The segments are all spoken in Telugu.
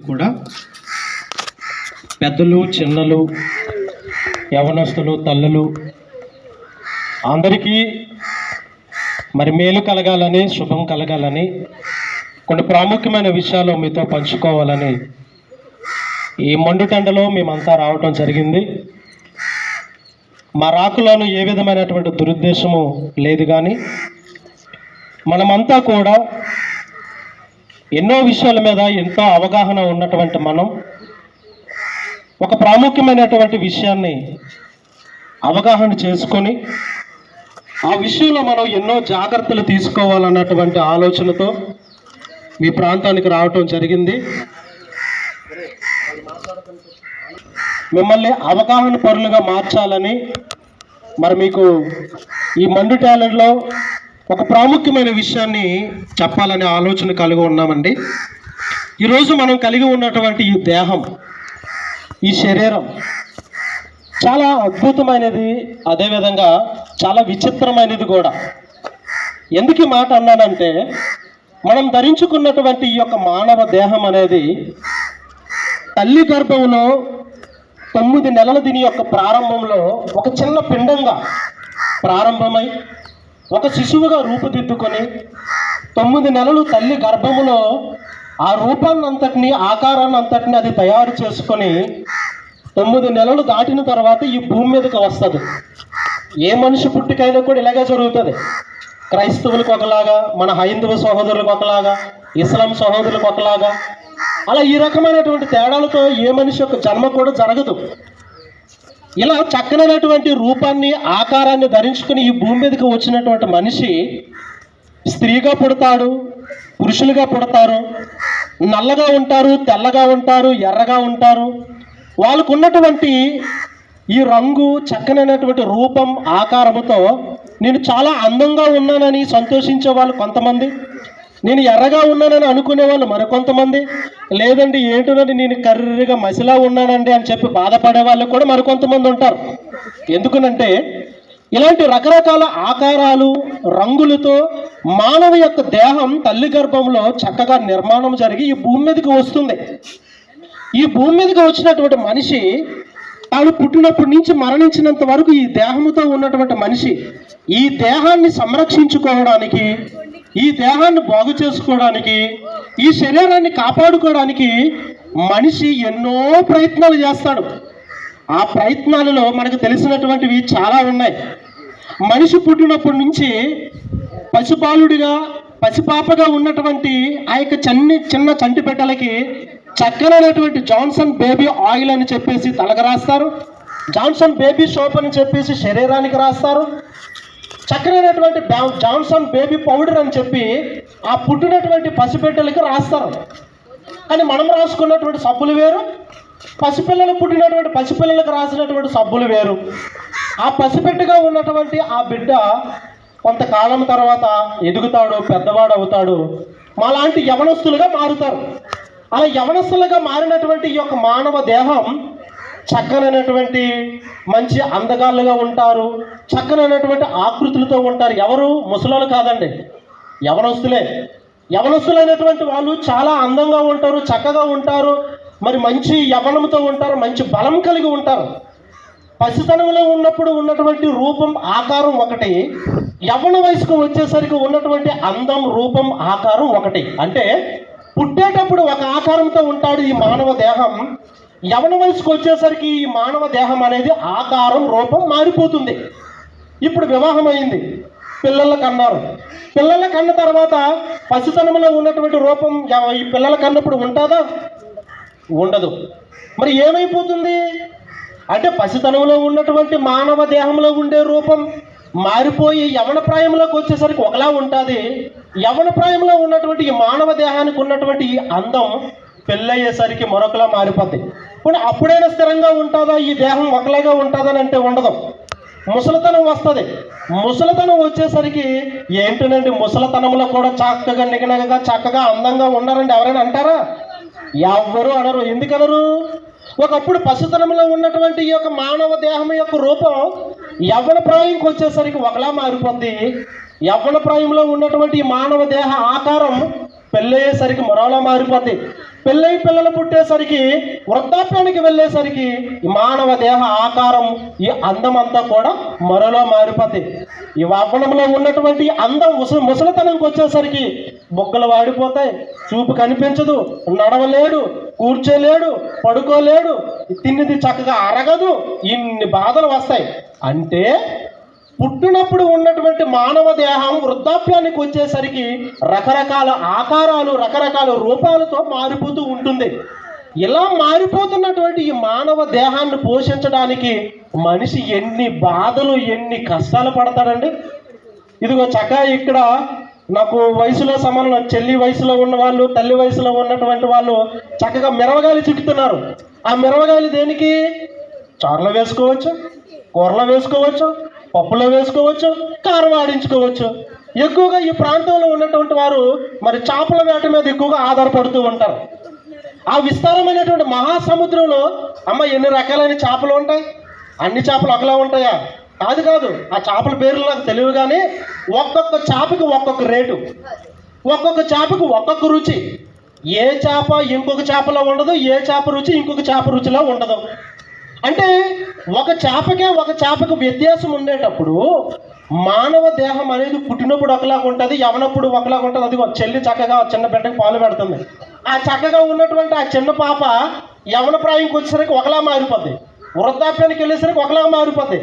కూడా పెద్దలు చిన్నలు యవనస్తులు తల్లులు అందరికీ మరి మేలు కలగాలని శుభం కలగాలని కొన్ని ప్రాముఖ్యమైన విషయాలు మీతో పంచుకోవాలని ఈ మండుటెండలో మేమంతా రావటం జరిగింది. మా రాకులోను ఏ విధమైనటువంటి దురుద్దేశము లేదు కానీ మనమంతా కూడా ఎన్నో విషయాల మీద ఎంతో అవగాహన ఉన్నటువంటి మనం ఒక ప్రాముఖ్యమైనటువంటి విషయాన్ని అవగాహన చేసుకొని ఆ విషయంలో మనం ఎన్నో జాగ్రత్తలు తీసుకోవాలన్నటువంటి ఆలోచనతో మీ ప్రాంతానికి రావటం జరిగింది. మిమ్మల్ని అవగాహన పరులుగా మార్చాలని మరి మీకు ఈ మండు ట్యాలెంట్లో ఒక ప్రాముఖ్యమైన విషయాన్ని చెప్పాలనే ఆలోచన కలిగి ఉన్నామండి. ఈరోజు మనం కలిగి ఉన్నటువంటి ఈ దేహం ఈ శరీరం చాలా అద్భుతమైనది అదేవిధంగా చాలా విచిత్రమైనది కూడా. ఎందుకు మాట అన్నానంటే మనం ధరించుకున్నటువంటి ఈ యొక్క మానవ దేహం అనేది తల్లి గర్భంలో తొమ్మిది నెలల దీని యొక్క ప్రారంభంలో ఒక చిన్న పిండంగా ప్రారంభమై ఒక శిశువుగా రూపుదిద్దుకొని తొమ్మిది నెలలు తల్లి గర్భములో ఆ రూపాన్ని అంతటిని ఆకారాన్ని అంతటిని అది తయారు చేసుకొని తొమ్మిది నెలలు దాటిన తర్వాత ఈ భూమి మీదకి వస్తుంది. ఏ మనిషి పుట్టికైనా కూడా ఇలాగే జరుగుతుంది. క్రైస్తవులకు ఒకలాగా మన హైందవ సహోదరులకు ఒకలాగా ఇస్లాం సహోదరులకు ఒకలాగా అలా ఈ రకమైనటువంటి తేడాలతో ఏ మనిషి యొక్క జన్మ కూడా జరగదు. ఇలా చక్కనైనటువంటి రూపాన్ని ఆకారాన్ని ధరించుకుని ఈ భూమి మీదకి వచ్చినటువంటి మనిషి స్త్రీగా పుడతాడు పురుషులుగా పుడతారు నల్లగా ఉంటారు తెల్లగా ఉంటారు ఎర్రగా ఉంటారు. వాళ్ళకు ఉన్నటువంటి ఈ రంగు చక్కనైనటువంటి రూపం ఆకారముతో నేను చాలా అందంగా ఉన్నానని సంతోషించే వాళ్ళు కొంతమంది. నేను ఎర్రగా ఉన్నానని అనుకునే వాళ్ళు మరికొంతమంది. లేదండి ఏంటోనండి నేను కర్రీగా మసిలా ఉన్నానండి అని చెప్పి బాధపడే వాళ్ళు కూడా మరికొంతమంది ఉంటారు. ఎందుకనంటే ఇలాంటి రకరకాల ఆకారాలు రంగులతో మానవ యొక్క దేహం తల్లి గర్భంలో చక్కగా నిర్మాణం జరిగి ఈ భూమి మీదకి వస్తుంది. ఈ భూమి మీదకి వచ్చినటువంటి మనిషి తాను పుట్టినప్పటి నుంచి మరణించినంత వరకు ఈ దేహంతో ఉన్నటువంటి మనిషి ఈ దేహాన్ని సంరక్షించుకోవడానికి ఈ దేహాన్ని బాగు చేసుకోవడానికి ఈ శరీరాన్ని కాపాడుకోవడానికి మనిషి ఎన్నో ప్రయత్నాలు చేస్తాడు. ఆ ప్రయత్నాలలో మనకు తెలిసినటువంటివి చాలా ఉన్నాయి. మనిషి పుట్టినప్పటి నుంచి పశుపాలుడిగా పసిపాపగా ఉన్నటువంటి ఆ యొక్క చన్ని చిన్న చంటి పెట్టలకి చక్కనైనటువంటి జాన్సన్ బేబీ ఆయిల్ అని చెప్పేసి తలకు రాస్తారు. జాన్సన్ బేబీ సోప్ అని చెప్పేసి శరీరానికి రాస్తారు. చక్కనైనటువంటి జాన్సన్ బేబీ పౌడర్ అని చెప్పి ఆ పుట్టినటువంటి పసిబిడ్డలకి రాస్తారు. కానీ మనం రాసుకున్నటువంటి సబ్బులు వేరు పసిపిల్లలు పుట్టినటువంటి పసిపిల్లలకు రాసినటువంటి సబ్బులు వేరు. ఆ పసిబిడ్డగా ఉన్నటువంటి ఆ బిడ్డ కొంతకాలం తర్వాత ఎదుగుతాడు పెద్దవాడు అవుతాడు. మాలాంటి యవనస్తులుగా మారుతారు. అలా యవనస్తులుగా మారినటువంటి ఈ యొక్క మానవ దేహం చక్కనైనటువంటి మంచి అందగాళ్ళుగా ఉంటారు. చక్కనైనటువంటి ఆకృతులతో ఉంటారు. ఎవరు? ముసలోళ్ళు కాదండి. యవనస్తులే. యవనస్తులైనటువంటి వాళ్ళు చాలా అందంగా ఉంటారు చక్కగా ఉంటారు. మరి మంచి యవనంతో ఉంటారు మంచి బలం కలిగి ఉంటారు. పసితనంలో ఉన్నప్పుడు ఉన్నటువంటి రూపం ఆకారం ఒకటి. యవ్వన వయసుకు వచ్చేసరికి ఉన్నటువంటి అందం రూపం ఆకారం ఒకటి. అంటే పుట్టేటప్పుడు ఒక ఆకారంతో ఉంటాడు ఈ మానవ దేహం. యవన వయసుకు వచ్చేసరికి ఈ మానవ దేహం అనేది ఆకారం రూపం మారిపోతుంది. ఇప్పుడు వివాహం అయింది. పిల్లల కన్నారు. పిల్లల కన్న తర్వాత పసితనంలో ఉన్నటువంటి రూపం ఈ పిల్లల కన్నప్పుడు ఉంటుందా? ఉండదు. మరి ఏమైపోతుంది? అంటే పసితనంలో ఉన్నటువంటి మానవ దేహంలో ఉండే రూపం మారిపోయి యవన ప్రాయంలోకి వచ్చేసరికి ఒకలా ఉంటుంది. యవన ప్రాయంలో ఉన్నటువంటి ఈ మానవ దేహానికి ఉన్నటువంటి ఈ అందం పెళ్ళయ్యేసరికి మరొకలా మారిపోద్ది. ఇప్పుడు అప్పుడైనా స్థిరంగా ఉంటుందా? ఈ దేహం ఒకలాగా ఉంటుందని అంటే ఉండదు. ముసలితనం వస్తుంది. ముసలితనం వచ్చేసరికి ఏంటనండి ముసలితనంలో కూడా చక్కగా నిగనగగా చక్కగా అందంగా ఉన్నారండి. ఎవరైనా అంటారా? ఎవ్వరు అనరు. ఎందుకనరు? ఒకప్పుడు పసితనంలో ఉన్నటువంటి ఈ యొక్క మానవ దేహం యొక్క రూపం యవ్వన ప్రాయంకి వచ్చేసరికి ఒకలా మారిపోద్ది. యవ్వన ప్రాయంలో ఉన్నటువంటి ఈ మానవ దేహ ఆకారం పెళ్ళయ్యేసరికి మరోలా మారిపోద్ది. పెళ్ళై పిల్లలు పుట్టేసరికి వృద్ధాప్యానికి వెళ్ళేసరికి ఈ మానవ దేహ ఆకారం ఈ అందం అంతా కూడా మరలో మారిపోతుంది ఈ వాపనంలో ఉన్నటువంటి అందం ముసలి ముసలితనంకి వచ్చేసరికి బొగ్గలు వాడిపోతాయి. చూపు కనిపించదు నడవలేడు కూర్చోలేడు పడుకోలేడు తిన్నది చక్కగా అరగదు ఇన్ని బాధలు వస్తాయి. అంటే పుట్టినప్పుడు ఉన్నటువంటి మానవ దేహం వృద్ధాప్యానికి వచ్చేసరికి రకరకాల ఆకారాలు రకరకాల రూపాలతో మారిపోతూ ఉంటుంది. ఇలా మారిపోతున్నటువంటి ఈ మానవ దేహాన్ని పోషించడానికి మనిషి ఎన్ని బాధలు ఎన్ని కష్టాలు పడతాడండి? ఇదిగో చక్కగా ఇక్కడ నాకు వయసులో సమానం చెల్లి వయసులో ఉన్న వాళ్ళు తల్లి వయసులో ఉన్నటువంటి వాళ్ళు చక్కగా మిరవగాయలు చిక్కుతున్నారు. ఆ మిరవగాయలు దేనికి? చారులో వేసుకోవచ్చు? కూరలో వేసుకోవచ్చు? పప్పులో వేసుకోవచ్చు కారం ఆడించుకోవచ్చు. ఎక్కువగా ఈ ప్రాంతంలో ఉన్నటువంటి వారు మరి చేపల వేట మీద ఎక్కువగా ఆధారపడుతూ ఉంటారు. ఆ విస్తారమైనటువంటి మహాసముద్రంలో అమ్మ ఎన్ని రకాలైన చేపలు ఉంటాయి? అన్ని చేపలు ఒకలా ఉంటాయా? కాదు కాదు ఆ చేపల పేర్లు నాకు తెలియదు కానీ ఒక్కొక్క చేపకి ఒక్కొక్క రేటు. ఒక్కొక్క చేపకి ఒక్కొక్క రుచి. ఏ చేప ఇంకొక చేపలో ఉండదు ఏ చేప రుచి ఇంకొక చేప రుచిలో ఉండదు. అంటే ఒక చేపకే ఒక చేపకు వ్యత్యాసం ఉండేటప్పుడు మానవ దేహం అనేది పుట్టినప్పుడు ఒకలాగా ఉంటుంది ఎవనప్పుడు ఒకలాగా ఉంటుంది. అది ఒక చెల్లి చక్కగా చిన్న బిడ్డకి పాలు పెడుతుంది. ఆ చక్కగా ఉన్నటువంటి ఆ చిన్న పాప యవన ప్రాయంకి వచ్చేసరికి ఒకలా మారిపోద్ది. వృద్ధాప్యానికి వెళ్ళేసరికి ఒకలాగా మారిపోద్ది.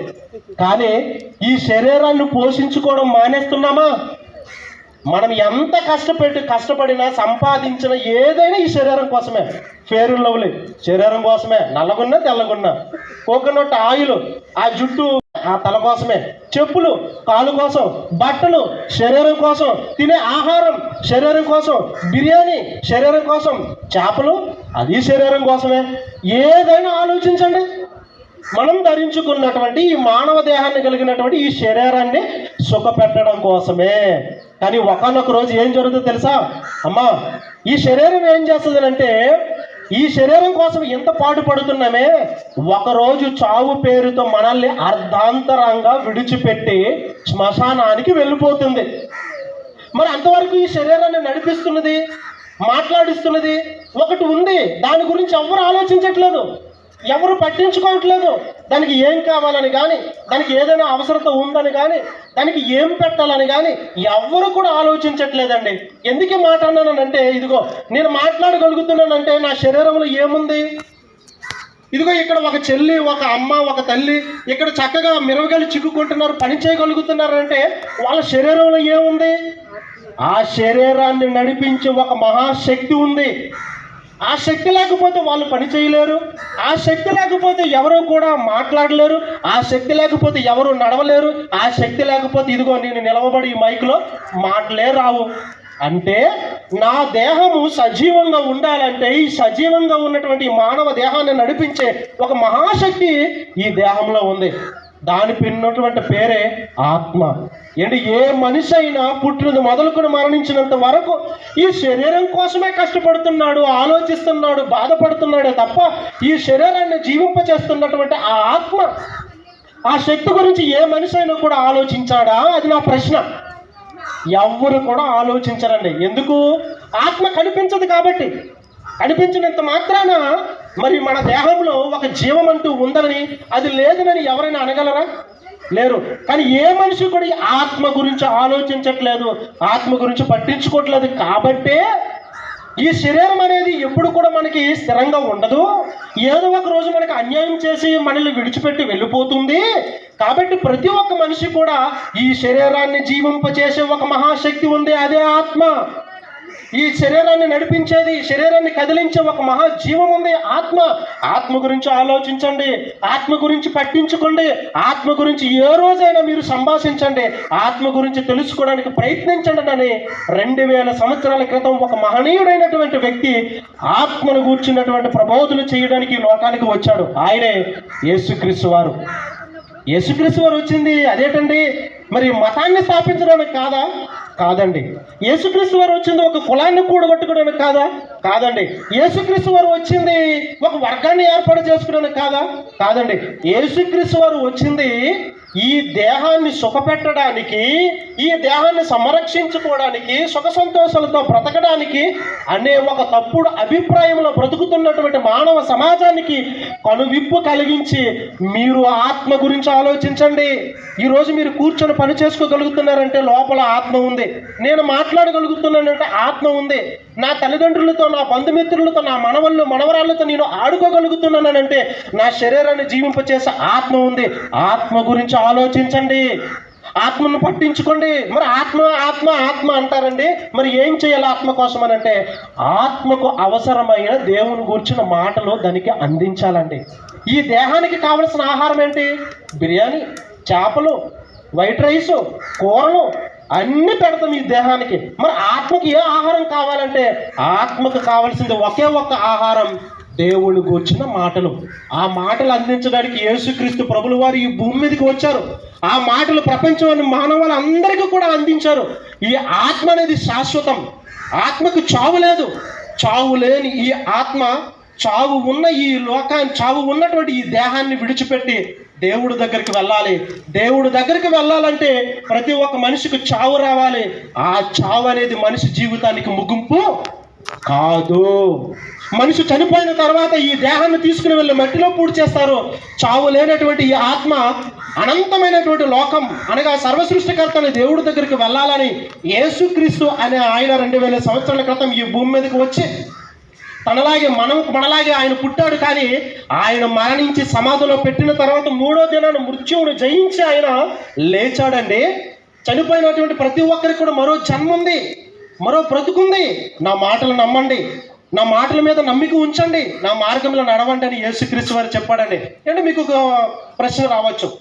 కానీ ఈ శరీరాన్ని పోషించుకోవడం మానేస్తున్నామా? మనం ఎంత కష్టపెట్టి కష్టపడినా సంపాదించిన ఏదైనా ఈ శరీరం కోసమే. Fair and lovely. శరీరం కోసమే. నల్లగున్నా తెల్లగున్నా. కోకోనట్ ఆయిల్ ఆ జుట్టు ఆ తల కోసమే. చెప్పులు కాలు కోసం. బట్టలు శరీరం కోసం. తినే ఆహారం శరీరం కోసం. బిర్యానీ శరీరం కోసం. చేపలు అది శరీరం కోసమే. ఏదైనా ఆలోచించండి. మనం ధరించుకున్నటువంటి ఈ మానవ దేహాన్ని కలిగినటువంటి ఈ శరీరాన్ని సుఖపెట్టడం కోసమే. కానీ ఒకనొక రోజు ఏం జరుగుతుందో తెలుసా? అమ్మా ఈ శరీరం ఏం చేస్తుంది అంటే ఈ శరీరం కోసం ఎంత పాటు పడుతున్నామే ఒకరోజు చావు పేరుతో మనల్ని అర్ధాంతరంగా విడిచిపెట్టి శ్మశానానికి వెళ్ళిపోతుంది. మరి అంతవరకు ఈ శరీరాన్ని నడిపిస్తున్నది మాట్లాడిస్తున్నది ఒకటి ఉంది. దాని గురించి ఎవరు ఆలోచించట్లేదు. ఎవరు పట్టించుకోవట్లేదు. దానికి ఏం కావాలని కానీ దానికి ఏదైనా అవసరత ఉందని కానీ దానికి ఏం పెట్టాలని కానీ ఎవరు కూడా ఆలోచించట్లేదండి. ఎందుకు ఈ మాట అన్నానంటే ఇదిగో నేను మాట్లాడగలుగుతున్నానంటే నా శరీరంలో ఏముంది? ఇదిగో ఇక్కడ ఒక చెల్లి ఒక అమ్మ ఒక తల్లి ఇక్కడ చక్కగా మిరవగలు చిక్కుకుంటున్నారు పని చేయగలుగుతున్నారు అంటే వాళ్ళ శరీరంలో ఏముంది? ఆ శరీరాన్ని నడిపించే ఒక మహాశక్తి ఉంది. ఆ శక్తి లేకపోతే వాళ్ళు పని చేయలేరు. ఆ శక్తి లేకపోతే ఎవరు కూడా మాట్లాడలేరు. ఆ శక్తి లేకపోతే ఎవరు నడవలేరు. ఆ శక్తి లేకపోతే ఇదిగో నేను నిలవబడి ఈ మైక్లో మాటలే రావు అంటే నా దేహము సజీవంగా ఉండాలంటే ఈ సజీవంగా ఉన్నటువంటి మానవ దేహాన్ని నడిపించే ఒక మహాశక్తి ఈ దేహంలో ఉంది. దాని పిన్నటువంటి పేరే ఆత్మ. ఏంటి ఏ మనిషి అయినా పుట్టినది మొదలుకొని మరణించినంత వరకు ఈ శరీరం కోసమే కష్టపడుతున్నాడు ఆలోచిస్తున్నాడు బాధపడుతున్నాడే తప్ప ఈ శరీరాన్ని జీవింపచేస్తున్నటువంటి ఆ ఆత్మ ఆ శక్తి గురించి ఏ మనిషి అయినా కూడా ఆలోచించాడా? అది నా ప్రశ్న. ఎవ్వరు కూడా ఆలోచించరండి. ఎందుకు? ఆత్మ కనిపించదు కాబట్టి. కనిపించినంత మాత్రాన మరి మన దేహంలో ఒక జీవం అంటూ ఉందని అది లేదనని ఎవరైనా అనగలరా? లేరు. కానీ ఏ మనిషి కూడా ఈ ఆత్మ గురించి ఆలోచించట్లేదు ఆత్మ గురించి పట్టించుకోవట్లేదు కాబట్టే ఈ శరీరం అనేది ఎప్పుడు కూడా మనకి స్థిరంగా ఉండదు. ఏదో ఒక రోజు మనకి అన్యాయం చేసి మనల్ని విడిచిపెట్టి వెళ్ళిపోతుంది. కాబట్టి ప్రతి ఒక్క మనిషి కూడా ఈ శరీరాన్ని జీవింపచేసే ఒక మహాశక్తి ఉంది అదే ఆత్మ. ఈ శరీరాన్ని నడిపించేది ఈ శరీరాన్ని కదిలించే ఒక మహాజీవం ఉంది. ఆత్మ ఆత్మ గురించి ఆలోచించండి. ఆత్మ గురించి పట్టించుకోండి. ఆత్మ గురించి ఏ రోజైనా మీరు సంభాషించండి. ఆత్మ గురించి తెలుసుకోవడానికి ప్రయత్నించండి అని రెండు వేల సంవత్సరాల క్రితం ఒక మహనీయుడైనటువంటి వ్యక్తి ఆత్మను కూర్చున్నటువంటి ప్రబోధులు చేయడానికి లోకానికి వచ్చాడు. ఆయనే యేసుక్రీస్తు వారు. యేసుక్రీస్తు వారు వచ్చింది అదేటండి? మరి మతాన్ని స్థాపించడానికి కాదా? కాదండి. యేసుక్రీస్తు వారు వచ్చింది ఒక కులాన్ని కూడగొట్టుకోవడానికి కాదా? కాదండి. యేసుక్రీస్తు వారు వచ్చింది ఒక వర్గాన్ని ఏర్పాటు చేసుకోవడానికి కాదా? కాదండి. యేసుక్రీస్తు వారు వచ్చింది ఈ దేహాన్ని సుఖపెట్టడానికి ఈ దేహాన్ని సంరక్షించుకోవడానికి సుఖ సంతోషాలతో బ్రతకడానికి అనే ఒక తప్పుడు అభిప్రాయంలో బ్రతుకుతున్నటువంటి మానవ సమాజానికి కనువిప్పు కలిగించి మీరు ఆత్మ గురించి ఆలోచించండి. ఈరోజు మీరు కూర్చొని పని చేసుకోగలుగుతున్నారంటే లోపల ఆత్మ ఉంది. నేను మాట్లాడగలుగుతున్నానంటే ఆత్మ ఉంది. నా తల్లిదండ్రులతో నా బంధుమిత్రులతో నా మనవళ్ళు మనవరాళ్ళతో నేను ఆడుకోగలుగుతున్నానంటే నా శరీరాన్ని జీవింపచేసే ఆత్మ ఉంది. ఆత్మ గురించి ఆలోచించండి. ఆత్మను పట్టించుకోండి. మరి ఆత్మ ఆత్మ ఆత్మ అంటారండి. మరి ఏం చేయాలి ఆత్మ కోసం అని అంటే ఆత్మకు అవసరమైన దేవుని గురించిన మాటలు దానికి అందించాలండి. ఈ దేహానికి కావలసిన ఆహారం ఏంటి? బిర్యానీ చేపలు వైట్ రైసు కూరలు అన్ని పెడతాం ఈ దేహానికి. మరి ఆత్మకి ఏ ఆహారం కావాలంటే ఆత్మకు కావాల్సింది ఒకే ఒక్క ఆహారం దేవుని గూర్చిన మాటలు. ఆ మాటలు అందించడానికి యేసుక్రీస్తు ప్రభుల వారు ఈ భూమి మీదకి వచ్చారు. ఆ మాటలు ప్రపంచంలోని మానవాళ్ళందరికీ కూడా అందించారు. ఈ ఆత్మ అనేది శాశ్వతం. ఆత్మకు చావు లేదు. చావు లేని ఈ ఆత్మ చావు ఉన్న ఈ లోకాన్ని చావు ఉన్నటువంటి ఈ దేహాన్ని విడిచిపెట్టి దేవుడి దగ్గరికి వెళ్ళాలి. దేవుడి దగ్గరికి వెళ్ళాలంటే ప్రతి ఒక్క మనిషికి చావు రావాలి. ఆ చావు అనేది మనిషి జీవితానికి ముగింపు కాదు. మనిషి చనిపోయిన తర్వాత ఈ దేహాన్ని తీసుకుని వెళ్ళి మట్టిలో పూడి చేస్తారు. చావు లేనటువంటి ఈ ఆత్మ అనంతమైనటువంటి లోకం అనగా సర్వసృష్టికర్త అనే దేవుడి దగ్గరికి వెళ్ళాలని యేసుక్రీస్తు అనే ఆయన రెండు వేల సంవత్సరాల క్రితం ఈ భూమి మీదకి వచ్చి తనలాగే మనం మనలాగే ఆయన పుట్టాడు కానీ ఆయన మరణించి సమాధిలో పెట్టిన తర్వాత మూడో దినాన్ని మృత్యువును జయించి ఆయన లేచాడండి. చనిపోయినటువంటి ప్రతి ఒక్కరికి కూడా మరో జన్మ ఉంది మరో బ్రతుకుంది నా మాటలు నమ్మండి నా మాటల మీద నమ్మిక ఉంచండి నా మార్గంలో నడవండి అని యేసుక్రీస్తు వారు చెప్పాడండి. అంటే మీకు ఒక ప్రశ్న రావచ్చు?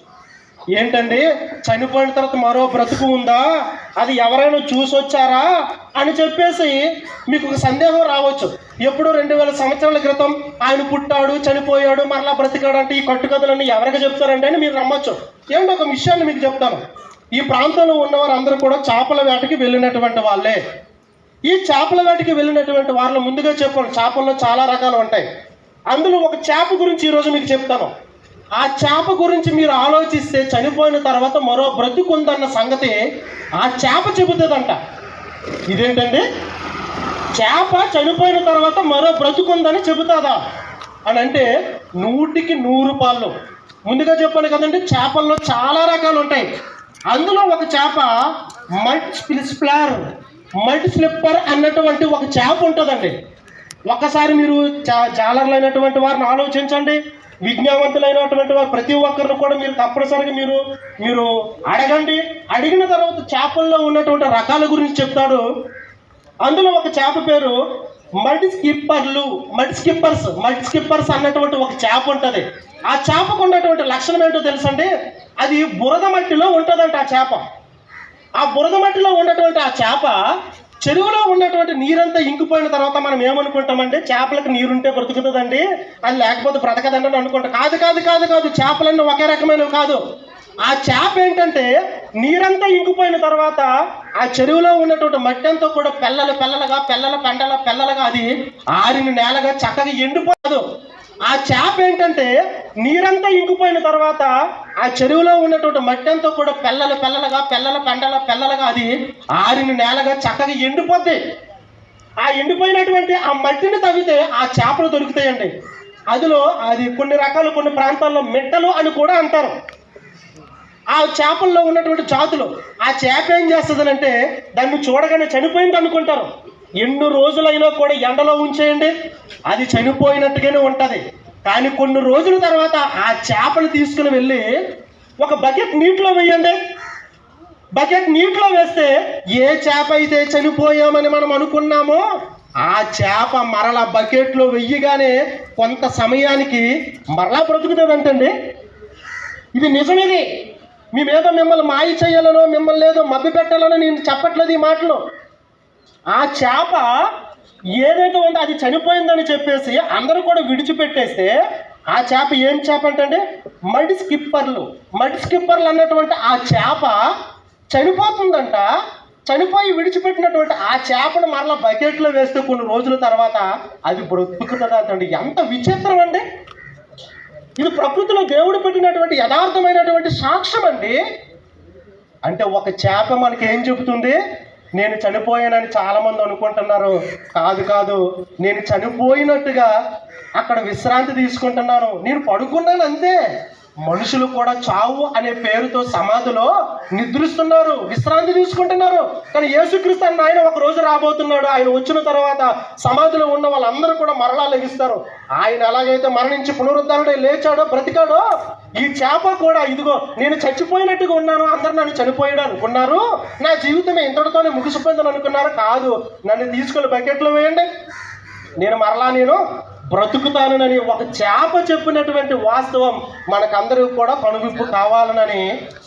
ఏంటండి? చనిపోయిన తర్వాత మరో బ్రతుకు ఉందా? అది ఎవరైనా చూసొచ్చారా? అని చెప్పేసి మీకు ఒక సందేహం రావచ్చు. ఎప్పుడు రెండు వేల సంవత్సరాల క్రితం ఆయన పుట్టాడు చనిపోయాడు మరలా బ్రతికాడు అంటే ఈ కట్టుకథలన్నీ ఎవరికి చెప్తారంటే అని మీరు నమ్మచ్చు. ఏమంటే ఒక విషయాన్ని మీకు చెప్తాను. ఈ ప్రాంతంలో ఉన్నవారు అందరూ కూడా చేపల వేటకి వెళ్ళినటువంటి వాళ్ళే. ఈ చేపల వేటకి వెళ్ళినటువంటి వాళ్ళు ముందుగా చెప్పాను చేపల్లో చాలా రకాలు ఉంటాయి. అందులో ఒక చేప గురించి ఈరోజు మీకు చెప్తాను. ఆ చేప గురించి మీరు ఆలోచిస్తే చనిపోయిన తర్వాత మరో బ్రతుకుందన్న సంగతి ఆ చేప చెబుతుందంట. ఇదేంటండి? చేప చనిపోయిన తర్వాత మరో బ్రతుకుందని చెబుతుందా? అని అంటే నూటికి నూరు పాళ్ళు. ముందుగా చెప్పాను కదండి చేపల్లో చాలా రకాలు ఉంటాయి. అందులో ఒక చేప మల్ట్ స్ప్లార్ మల్ట్ స్లిప్పర్ అన్నటువంటి ఒక చేప ఉంటుందండి. ఒక్కసారి మీరు జాలర్లైనటువంటి వారిని ఆలోచించండి. విజ్ఞావంతులైనటువంటి వారు ప్రతి ఒక్కరిని కూడా మీరు తప్పనిసరిగా మీరు మీరు అడగండి. అడిగిన తర్వాత చేపల్లో ఉన్నటువంటి రకాల గురించి చెప్తాడు. అందులో ఒక చేప పేరు మడ్ స్కిప్పర్లు మడ్ స్కిప్పర్స్ మడ్ స్కిప్పర్స్ అన్నటువంటి ఒక చేప ఉంటుంది. ఆ చేపకు ఉన్నటువంటి లక్షణం ఏంటో తెలుసండి? అది బురద మట్టిలో ఉంటుందంట ఆ చేప. ఆ బురద మట్టిలో ఉన్నటువంటి ఆ చేప చెరువులో ఉన్నటువంటి నీరంతా ఇంకిపోయిన తర్వాత మనం ఏమనుకుంటామంటే చేపలకు నీరుంటే బ్రతుకుతుందండి. అది లేకపోతే బ్రతకదండి అని అనుకుంటాం. కాదు కాదు కాదు కాదు. చేపలన్నీ ఒకే రకమైనవి కాదు. ఆ చేప ఏంటంటే నీరంతా ఇంకిపోయిన తర్వాత ఆ చెరువులో ఉన్నటువంటి మట్టి అంతా కూడా పెల్లలు పెల్లలుగా పెల్లల పెండల పిల్లలుగా అది ఆరిన నేలగా చక్కగా ఎండిపోదు. ఆ చేప ఏంటంటే నీరంతా ఇంకిపోయిన తర్వాత ఆ చెరువులో ఉన్నటువంటి మట్టి అంతా కూడా పెల్లలు పెల్లలుగా పెల్లల పెండల పిల్లలుగా అది ఆరిన నేలగా చక్కగా ఎండిపోద్ది. ఆ ఎండిపోయినటువంటి ఆ మట్టిని తవ్వితే ఆ చేపలు దొరుకుతాయండి. అందులో అది కొన్ని రకాలు కొన్ని ప్రాంతాల్లో మిట్టలు అని కూడా అంటారు. ఆ చేపల్లో ఉన్నటువంటి జాతులు ఆ చేప ఏం చేస్తుందంటే దాన్ని చూడగానే చనిపోయింది అనుకుంటారు. ఎన్ని రోజులైనా కూడా ఎండలో ఉంచేయండి అది చనిపోయినట్టుగానే ఉంటుంది. కానీ కొన్ని రోజుల తర్వాత ఆ చేపలు తీసుకుని వెళ్ళి ఒక బకెట్ నీటిలో వేయండి. బకెట్ నీటిలో వేస్తే ఏ చేప అయితే చనిపోయామని మనం అనుకున్నామో ఆ చేప మరలా బకెట్లో వెయ్యగానే కొంత సమయానికి మరలా బ్రతుకుతుందంటండి. ఇది నిజమిది? మీ మీద మిమ్మల్ని మాయ చేయాలనో మిమ్మల్ని ఏదో మభ్య పెట్టాలనో నేను చెప్పట్లేదు ఈ మాటలు. ఆ చేప ఏదైతే ఉందో అది చనిపోయిందని చెప్పేసి అందరూ కూడా విడిచిపెట్టేస్తే ఆ చేప ఏం చేప అంటే మడి స్కిప్పర్లు. మడి స్కిప్పర్లు అన్నటువంటి ఆ చేప చనిపోతుందంట. చనిపోయి విడిచిపెట్టినటువంటి ఆ చేపను మరలా బకెట్లో వేస్తే కొన్ని రోజుల తర్వాత అది బ్రతుకుతుందంట ఎంత విచిత్రం అండి. ఇది ప్రకృతిలో దేవుడు పెట్టినటువంటి యథార్థమైనటువంటి సాక్ష్యం అండి. అంటే ఒక చేప మనకి ఏం చెబుతుంది? నేను చనిపోయానని చాలామంది అనుకుంటున్నారు. కాదు కాదు. నేను చనిపోయినట్టుగా అక్కడ విశ్రాంతి తీసుకుంటున్నాను. నేను పడుకున్నాను అంతే. మనుషులు కూడా చావు అనే పేరుతో సమాధిలో నిద్రిస్తున్నారు విశ్రాంతి తీసుకుంటున్నారు. కానీ యేసుక్రీస్తు అన్న ఆయన ఒక రోజు రాబోతున్నాడు. ఆయన వచ్చిన తర్వాత సమాధిలో ఉన్న వాళ్ళందరూ కూడా మరలా లెగిస్తారు. ఆయన ఎలాగైతే మరణించి పునరుద్ధరణే లేచాడో బ్రతికాడో ఈ చేప కూడా ఇదిగో నేను చచ్చిపోయినట్టుగా ఉన్నాను. అందరు నన్ను చనిపోయాడు అనుకున్నారు. నా జీవితం ఇంతటితోనే ముగిసిపోయిందని అనుకున్నారు? కాదు. నన్ను తీసుకొని బకెట్లో వేయండి. నేను మరలా నేను బ్రతుకుతానని ఒక చేప చెప్పినటువంటి వాస్తవం మనకందరికి కూడా కనువిప్పు కావాలనని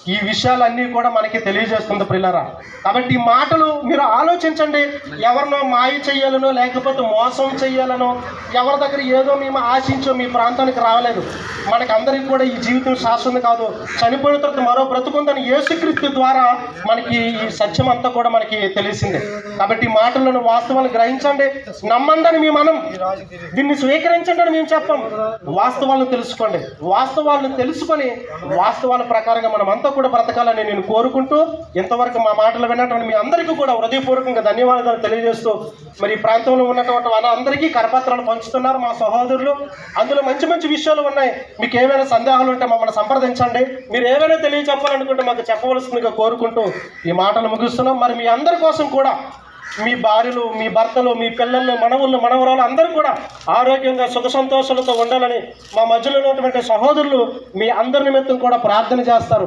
ఈ విషయాలన్నీ కూడా మనకి తెలియజేస్తుంది ప్రిల్లరా. కాబట్టి ఈ మాటలు మీరు ఆలోచించండి. ఎవరినో మాయ చెయ్యాలనో లేకపోతే మోసం చెయ్యాలనో ఎవరి దగ్గర ఏదో మేము ఆశించో మీ ప్రాంతానికి రాలేదు మనకందరికి కూడా ఈ జీవితం శాశ్వతం కాదు. చనిపోయిన తర్వాత మరో బ్రతుకుందని యేసుక్రీస్తు ద్వారా మనకి ఈ సత్యం అంతా కూడా మనకి తెలిసిందే. కాబట్టి ఈ మాటలను వాస్తవాలు గ్రహించండి. నమ్మందని మీ మనం దీన్ని స్వీకరించండి అని మేము చెప్పం. వాస్తవాలను తెలుసుకోండి. వాస్తవాలను తెలుసుకొని వాస్తవాల ప్రకారంగా మనం అంతా కూడా బ్రతకాలని నేను కోరుకుంటూ ఇంతవరకు మా మాటలు విన్నటువంటి మీ అందరికీ కూడా హృదయపూర్వకంగా ధన్యవాదాలు తెలియజేస్తూ మరి ఈ ప్రాంతంలో ఉన్నటువంటి వాళ్ళ అందరికీ కరపత్రాలు పంచుతున్నారు మా సహోదరులు. అందులో మంచి మంచి విషయాలు ఉన్నాయి. మీకు ఏమైనా సందేహాలు ఉంటే మమ్మల్ని సంప్రదించండి. మీరు ఏమైనా తెలియచెప్పాలనుకుంటే మాకు చెప్పవలసిందిగా కోరుకుంటూ ఈ మాటలు ముగిస్తున్నాం. మరి మీ అందరి కోసం కూడా మీ భార్యలు మీ భర్తలు మీ పిల్లలు మనవులు మనవరాలు అందరూ కూడా ఆరోగ్యంగా సుఖ సంతోషాలతో ఉండాలని మా మధ్యలో ఉన్నటువంటి సహోదరులు మీ అందరి నిమిత్తం కూడా ప్రార్థన చేస్తారు.